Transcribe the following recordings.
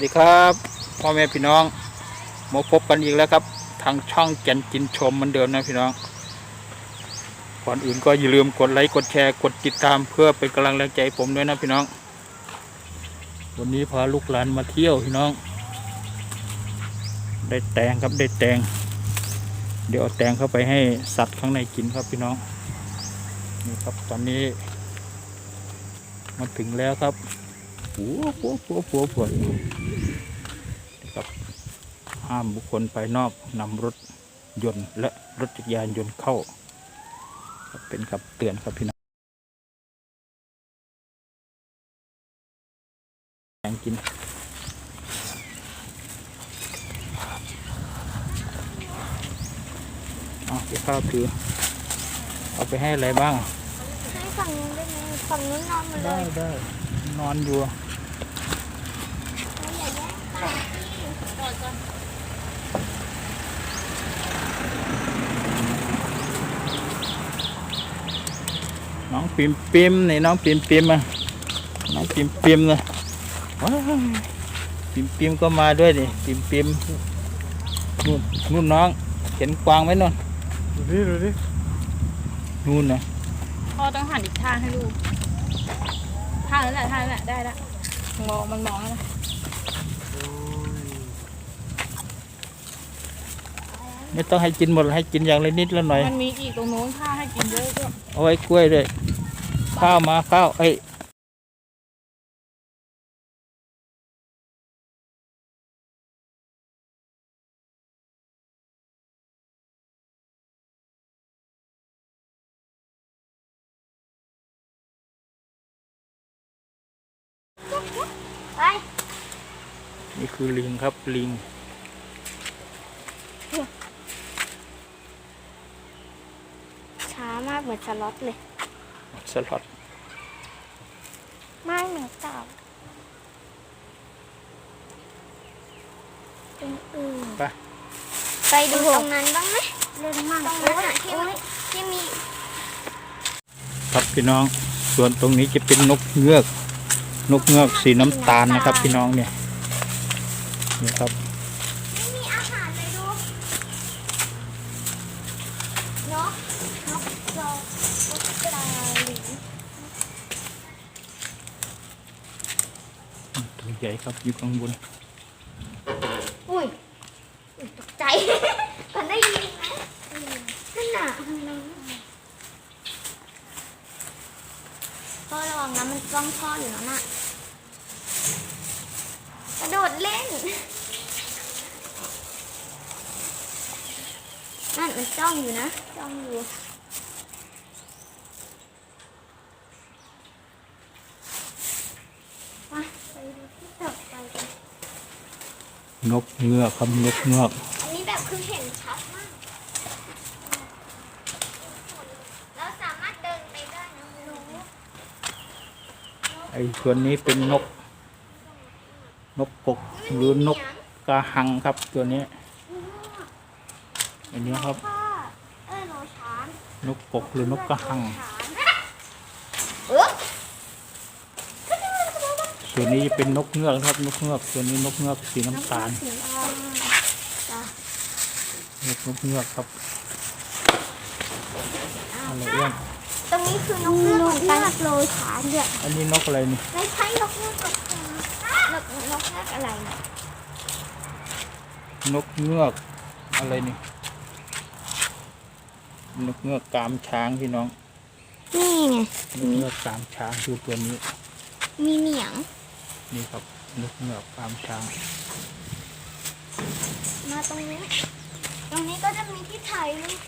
สวัสดีครับพ่อแม่พี่น้องมาพบกันอีกแล้วครับ ทางช่องแก่นกินชมเหมือนเดิมนะพี่น้องก่อนอื่นก็อย่าลืมกดไลค์กดแชร์กดติดตามเพื่อเป็นกำลังแรงใจผมด้วยนะพี่น้อง วันนี้พาลูกหลานมาเที่ยวพี่น้อง ได้แตงครับได้แตง เดี๋ยวเอาแตงเข้าไปให้สัตว์ข้างในกินครับพี่น้องนี่ครับตอนนี้มาถึงแล้วครับ หัวหัวหัวหัวหัวครับห้ามบุคคลภายนอกนำรถยนต์และรถจักรยานยนต์เข้า เป็นคำเตือนครับพี่น้องแงกินเอาเดี๋ยวข้าวคือเอาไปให้อะไรบ้าง ให้ฝั่งนู้นได้ไหมฝั่งนู้นนอนมดเลได้ยได้ นอนอยู่อย่าแย่งกันต่อก่อนน้องปิมปิมนี่น้องปิมปิมอะน้องปิมปิมนะว้าวปิมปิมก็มาด้วยนี่ปิมปิมนู่นนู่นน้อง เห็นกวางไหมนู่นดูดิดูดินู่นนะพ่อต้องหันอีกท่างให้ลูก ท่างนั้นแหละท่างนั้นแหละได้ละมองมันมองแล้วนะไม่ต้องให้กินหมดให้กินอย่างละนิดละหน่อย มันมีอีกตรงนู้นท่างให้กินเยอะด้วยเอาไว้กล้วยด้วย ข้าวมาข้าวเอ้ นี่คือลิงครับลิง ช้ามากเหมือนสล็อตเลย สลัดไม่เหมือนเต่าอื่นไปๆไปดูตรงนั้นบ้างไหมเล่นมากตรงนั้นอะที่มันที่มีครับพี่น้อง ส่วนตรงนี้จะเป็นนกเงือก นกเงือกสีน้ำตาลนะครับ พี่น้องเนี่ย นี่ครับ ไม่มีอาหารเลยดูนกนกโจนกกระหลิงตัวใหญ่ครับอยู่ข้างบน อุ้ยอุ๊ยตกใจมันได้ยินไหมนั่นน่ะทางนั้นพ่อระวังนะมันจ้องพ่ออยู่แล้วน่ะ โดดเล่น นั่นมันจ้องอยู่นะ จ้องอยู่มาไปดูที่ต่อไปกันนกเงือกครับนกเงือก อันนี้แบบคือเห็นชัดมาก เราสามารถเดินไปได้นะรู้ไอ้ส่วนนี้เป็นนก นกกกหรือนกกระหังครับตัวนี้ อันนี้ครับพ่อเอ้ยโนช้านนกกกหรือนกกระหังเออส่วนนี้เป็นนกเงือกครับ นกเงือกส่วนนี้นกเงือกสีน้ำตาลสีอ่อนจ้ะนกนกเงือกครับอะไรเอี้ยงตรงนี้คือนกเงือกเหมือนกันโลช้านเนี่ยอันนี้นกอะไรนี่ ไม่ใช่นกเงือกกับนกน กเงือกอะไรเนี่ยนกเงือกอะไรนี่นกเงือกกามช้างพี่น้องนี่ไงนกเงือกกามช้างคือตัวนี้ มีเหนียง นี่ครับนกเงือกกามช้าง มาตรงนี้ ตรงนี้ก็จะมีที่ถ่ายรูป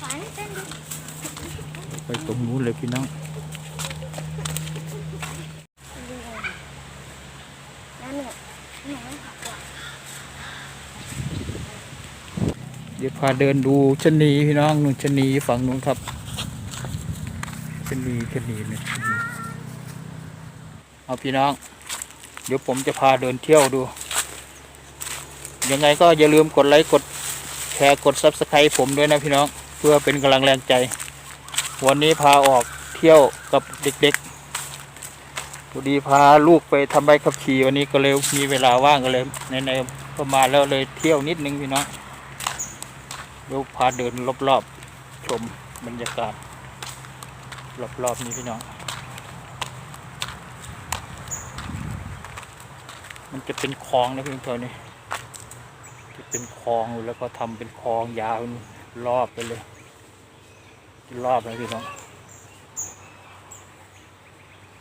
ฝันเต้นดู ไปตรงนู้นเลยพี่น้องแล้วหนูหนูไม่ขับก่อนเดี๋ยวพาเดินดูชนีพี่น้องนู่นชนีฝั่งนู้นครับชนีชนีเนี่ยเอาพี่น้อง เดี๋ยวผมจะพาเดินเที่ยวดู ยังไงก็อย่าลืมกดไลค์กดแชร์กดซับสไครต์ผมด้วยนะพี่น้อง เพื่อเป็นกำลังแรงใจ วันนี้พาออกเที่ยวกับเด็กๆพอดีพาลูกไปทำใบขับขี่วันนี้ก็เลยมีเวลาว่างก็เลยในๆก็มาแล้วเลยเที่ยวนิดนึงพี่น้องเดี๋ยวพาเดินรอบๆชมบรรยากาศ รอบๆนี้พี่น้อง มันจะเป็นคลองนะพี่น้องนี่จะเป็นคลองแล้วก็ทำเป็นคลองยาวรอบไปเลย รอบเลยพี่น้อง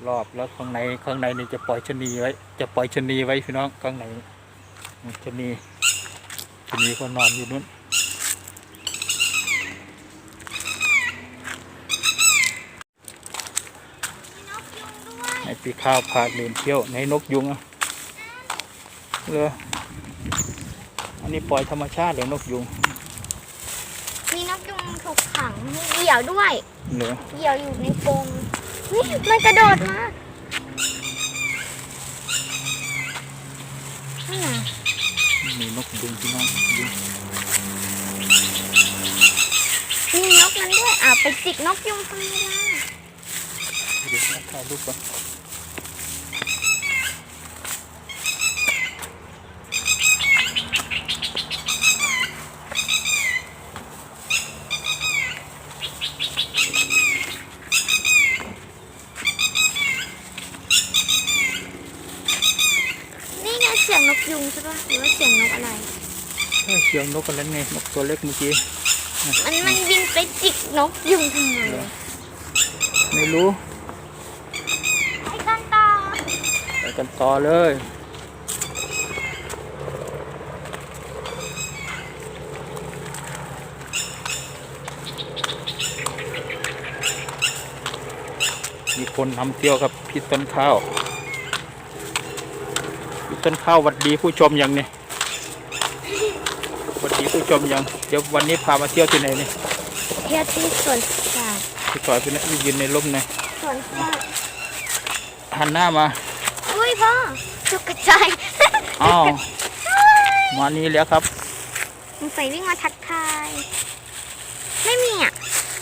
รอบแล้วข้างในข้างในนี่จะปล่อยชนีไว้ จะปล่อยชนีไว้พี่น้องข้างในชนีชนีก็นอนอยู่นู้นนกยุงด้วยในปีข้าวพาเดินเที่ยวในนกยุงอะเลยอันนี้ปล่อยธรรมชาติหรือนกยุง มีนกยุงถูกขังมี เหยี่ยวด้วยเหรือเหยี่ยวอยู่ในกรงนี่มันกระโดดมานี่นะมีนกยุงพี่น้องยุงมีนกนั้นด้วยอะไปจิกนกยุงทำไมล่ะเดี๋ยวนะถ่ายรูปก่อนนี่ไงเสียงนกยุงใช่ปะหรือว่าเสียง นกอะไรเอ้ยเสียงนกกันแล้วไงนกตัวเล็กเมื่อกี้มันมันบินไปจิกนกยุงทำไมไม่รู้ไอ้กันต่อไปกันต่อเลยมีคนนำเที่ยวครับพี่ต้นข้าวพี่ต้นข้าวหวัดดีผู้ชมยังเนี่ยห วัดดีผู้ชมยัง เดี๋ยววันนี้พามาเที่ยวที่ไหนเนี่ยเที่ยวที่สวนสัตว์พี่ต่อยพี่นะยืนในร่มหน่อยสวนสัตว์หันหน้ามา อุ้ยพ่อตกใจอ้าวมานี่แล้วครับมันใส่วิ่งมาทักทาย ไม่มีอะ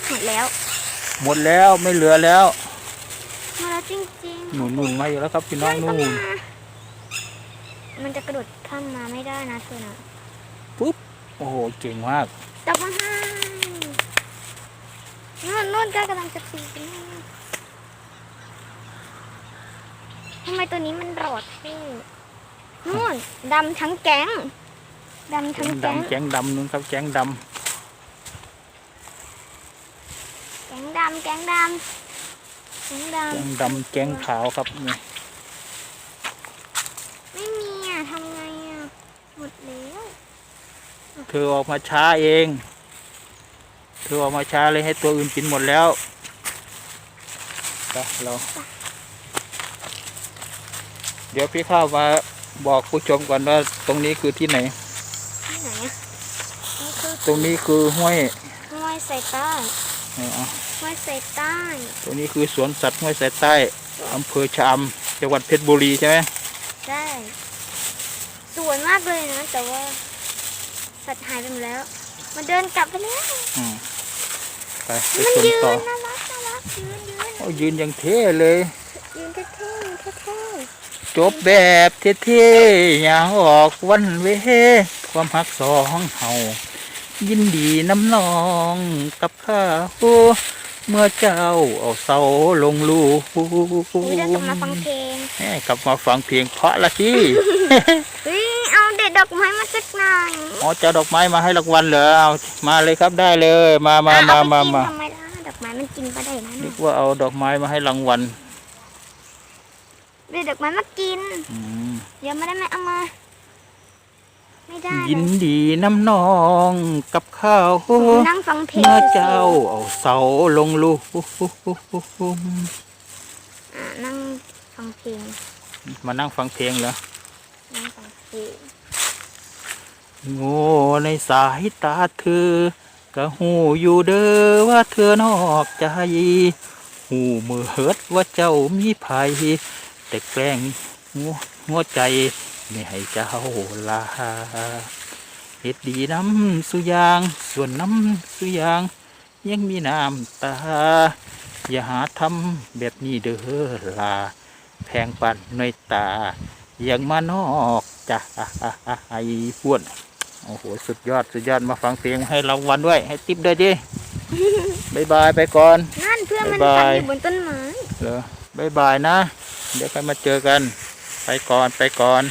หมดแล้ว หมดแล้วไม่เหลือแล้ว หมดแล้วจริงหนุนหนุนมาอยู่แล้วครับพี่ๆน้องมันู่ก็นมามันจะกระโดดข้ามมาไม่ได้นะเธอนะปุ๊บ โอ้โหเก่งมากจับมาให้นู่นนู่นก็กำลังจะปีนไปทำไมตัวนี้มันรอดเท่นู่นดำทั้งแก๊งดำทั้งแก๊งดำแก๊งดำนู่นครับแก๊งดแก๊งดำแก๊งดำแก๊งดำแก๊งดำแก๊งขาวครับนี่ำไม่มีอะทำไงอะ หมดแล้ว เธอออกมาช้าเอง เธอออกมาช้าเลยให้ตัวอื่นกินหมดแล้วไปเราเดี๋ยวพี่ข้าวมาบอกผู้ชมก่อนว่าตรงนี้คือที่ไหน ที่ไหนอะนี่คือตรงนี้คือห้วยห้วยใส่ใต้เอ่อห้วยใส่ใต้ตรงนี้คือสวนสัตว์ห้วยสายใต้อำเภอชะอำจังหวัดเพชรบุรีใช่ไหมใช่สวยมากเลยนะแต่ว่า สัตว์หายไปหมดแล้ว มันเดินกลับไปแล้ว อืมไปไปมันชมยืนต่อน่ารักน่ารักยืนยืนโอ้ยืนอย่างเท่เลย ยืนเท่ๆเท่จบแบบเท่ๆอย่างออกวันเวความหักสองเฮายินดีน้ำนองกับข้าวเมื่อเจ้าเอาเสาลงลูๆอุ้ยเดินกลับมาฟังเพลงแหม่กลับมาฟังเพลงเพราะละสิ เฮ้ยเอาเด็ดดอกไม้มาจากไหนอ๋อเจ้าดอกไม้มาให้รางวัลเหรอเอามาเลยครับได้เลย มามาอะมาเอไปมากินมาทำไมล่ะดอกไม้มันกินไปได้นะนึกว่าเอาดอกไม้มาให้รางวัลเด็ดดอกไม้มากินอืมเดี๋ยวไม่ได้ไม่เอามา ไม่ได้ยินเลยดีน้ำนองกับข้าวนั่งฟังเพลงเมื่อเจ้าเอาเสาลงลูอะนั่งฟังเพลงมานั่งฟังเพลงเหรอนั่งฟังเพลง โง่ในสายตาเธอก็หูอยู่เด้อว่าเธอนอกใจหูมือเฮิดว่าเจ้ามีภัยแต่แกล้งงัวงัวใจไม่ให้เจ้าลาเฮ็ดดีน้ำสุยาง ส่วนน้ำสุยาง ยังมีน้ำตา อย่าหาทำแบบนี้เด้อลา แพงปันในตา ยังมานอกจ้ะไอ้ป้วน โอ้โห สุดยอด สุดยอด มาฟังเพลงให้รางวัลด้วย ให้ติ๊บด้วยดิบายบายไปก่อน นั่นเพื่อนมันบ๊ายพับานยอยู่บนต้นไม้ เหรอบายบายนะ เดี๋ยวค่อยมาเจอกัน ไปก่อน ไปก่อน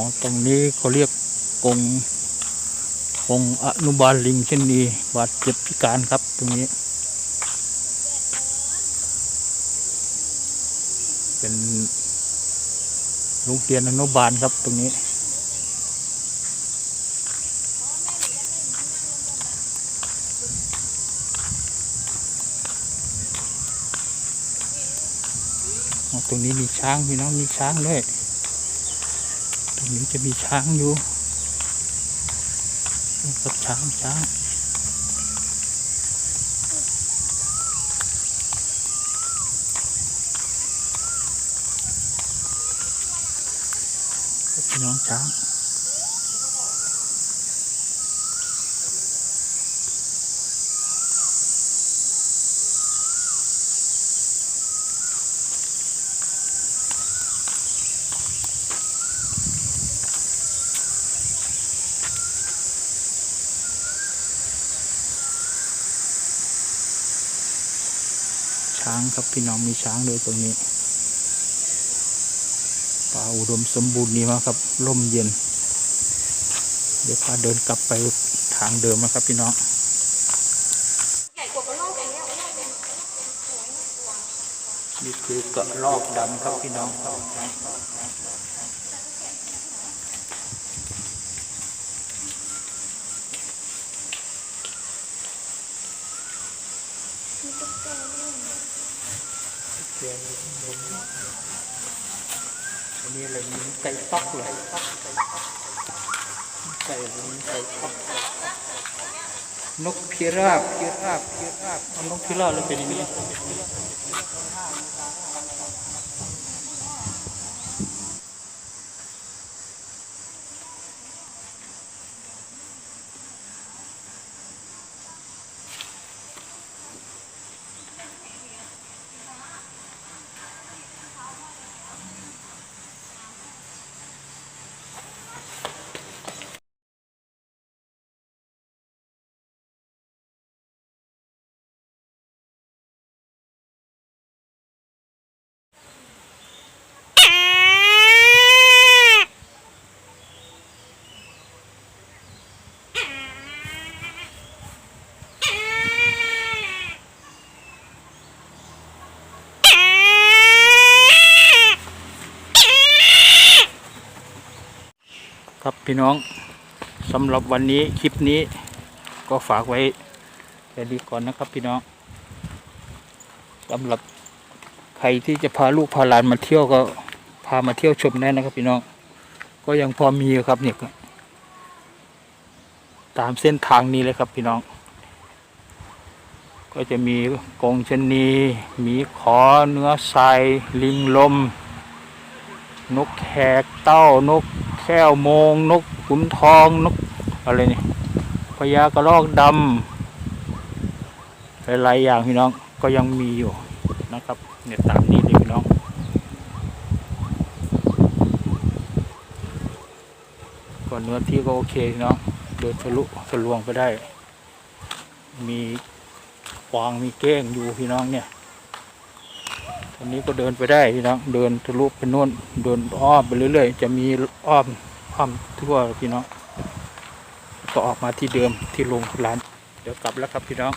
อ๋อ ตรงนี้เขาเรียกกงกงอนุบาลลิงเช่นนี้บาดเจ็บพิการครับตรงนี้ เป็นโรงเรียนอนุบาลครับตรงนี้อ๋อตรงนี้มีช้างพี่น้องมีช้างด้วย ตรงนี้จะมีช้างอยู่กับช้างช้างพี่น้องช้าง ครับพี่น้องมีช้างเลยตรงนี้ป่าอุดมสมบูรณ์ดีมากครับร่มเย็น เดี๋ยวพาเดินกลับไปทางเดิมนะครับพี่น้องนี่คือกระรอกดำครับพี่น้องครับีอะไรมีไก่ต๊อกเลยไก่มีไก่ต๊อกนกพิราบพิราบพิราบเอานกพิราบแล้วเป็นอย่างนี้ครับ พี่น้องสำหรับวันนี้คลิปนี้ก็ฝากไว้แค่นี้ก่อนนะครับพี่น้องสำหรับใครที่จะพาลูกพาหลานมาเที่ยวก็พามาเที่ยวชมได้นะครับพี่น้อง ก็ยังพอมีครับเนี่ยตามเส้นทางนี้เลยครับพี่น้อง ก็จะมีกงชนีมีขอเนื้อทรายลิงลม นกแขกเต้านก แก้วโมงนกขุนทองนกอะไรนี่พญากระรอกดำหลายๆอย่างพี่น้องก็ยังมีอยู่นะครับเนี่ยตามนี้เลยพี่น้องก่อนเนื้อที่ก็โอเคพี่น้องเดินทะลุทะลวงไปได้ มีกวางมีเก้งอยู่พี่น้องเนี่ย อันนี้ก็เดินไปได้พี่น้องเดินทะลุไปโน่นเดินอ้อมไปเรื่อยๆ จะมีอ้อมผคว่ำทั่วพี่น้องก็ออกมาที่เดิมที่โรงร้าน เดี๋ยวกลับแล้วครับพี่น้อง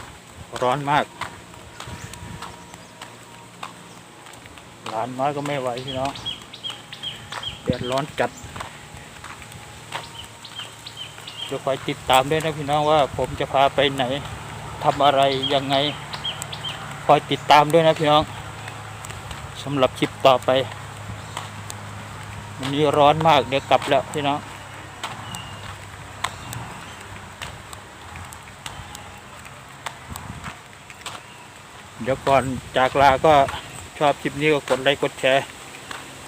ร้อนมากหลานน้อยก็ไม่ไหวพี่น้องแดดร้อนจัดเดี๋ยวคอยติดตามด้วยนะพี่น้องว่า ผมจะพาไปไหนทำอะไรยังไงคอยติดตามด้วยนะพี่น้อง สำหรับคลิปต่อไป วันนี้ร้อนมากเดี๋ยวกลับแล้วพี่น้องเดี๋ยวก่อนจากลาก็ชอบคลิปนี้ก็กดไลค์กดแชร์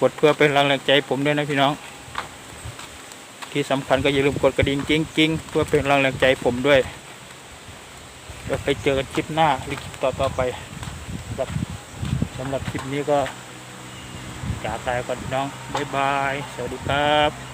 กดเพื่อเป็นกำลังใจผมด้วยนะพี่น้อง ที่สำคัญก็อย่าลืมกดกระดิ่งจริงๆ เพื่อเป็นกำลังใจผมด้วยเดี๋ยวไปเจอกันคลิปหน้าหรือคลิปต่อๆไปครับ สำหรับคลิปนี้ก็จากลาก่อนน้อง บ๊ายบาย สวัสดีครับ